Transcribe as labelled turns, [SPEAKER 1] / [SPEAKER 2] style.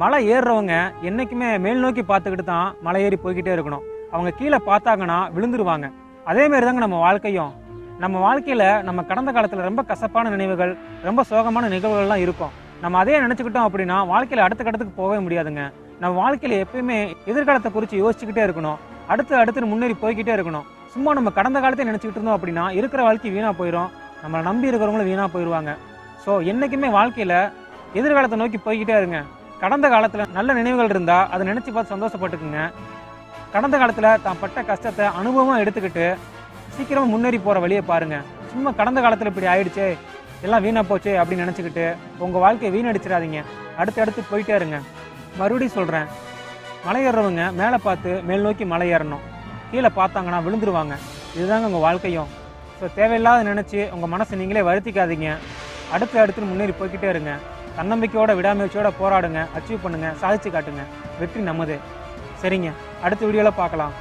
[SPEAKER 1] மலை ஏறுறவங்க என்னைக்குமே மேல் நோக்கி பார்த்துக்கிட்டு தான் மலை ஏறி போய்கிட்டே இருக்கணும். அவங்க கீழே பார்த்தாங்கன்னா விழுந்துருவாங்க. அதேமாரி தாங்க நம்ம வாழ்க்கையும். நம்ம வாழ்க்கையில் நம்ம கடந்த காலத்தில் ரொம்ப கசப்பான நினைவுகள் ரொம்ப சோகமான நிகழ்வுகள்லாம் இருக்கும். நம்ம அதே நினச்சிக்கிட்டோம் அப்படின்னா வாழ்க்கையில் அடுத்த கட்டத்துக்கு போகவே முடியாதுங்க. நம்ம வாழ்க்கையில் எப்பயுமே எதிர்காலத்தை குறித்து யோசிச்சுக்கிட்டே இருக்கணும். அடுத்து அடுத்து முன்னேறி போய்கிட்டே இருக்கணும். சும்மா நம்ம கடந்த காலத்தை நினச்சிக்கிட்டு இருந்தோம் அப்படின்னா இருக்கிற வாழ்க்கை வீணாக போயிடும் நம்மளை நம்பி இருக்கிறவங்களும் வீணாக போயிடுவாங்க ஸோ என்னைக்குமே வாழ்க்கையில் எதிர்காலத்தை நோக்கி போய்கிட்டே இருங்க. கடந்த காலத்தில் நல்ல நினைவுகள் இருந்தால் அதை நினச்சி பார்த்து சந்தோஷப்பட்டுக்குங்க. கடந்த காலத்தில் தான் பட்ட கஷ்டத்தை அனுபவமாக எடுத்துக்கிட்டு சீக்கிரமாக முன்னேறி போகிற வழியை பாருங்கள் சும்மா கடந்த காலத்தில் இப்படி ஆயிடுச்சே எல்லாம் வீணாக போச்சே அப்படின்னு நினச்சிக்கிட்டு உங்கள் வாழ்க்கையை வீணடிச்சிடாதீங்க. அடுத்து அடுத்து போயிட்டே இருங்க. மறுபடியும் சொல்கிறேன் மலை ஏறுறவங்க மேலே பார்த்து மேல் நோக்கி மலை ஏறணும். கீழே பார்த்தாங்கன்னா விழுந்துருவாங்க. இதுதாங்க உங்கள் வாழ்க்கையும். ஸோ தேவையில்லாத நினச்சி உங்கள் மனசை நீங்களே வருத்திக்காதீங்க. அடுத்து அடுத்து முன்னேறி போய்கிட்டே இருங்க. தன்னம்பிக்கையோட விடாமுயற்சியோட போராடுங்க அச்சீவ் பண்ணுங்க சாதிச்சு காட்டுங்க. வெற்றி நமது. சரிங்க. அடுத்த வீடியோவில் பார்க்கலாம்.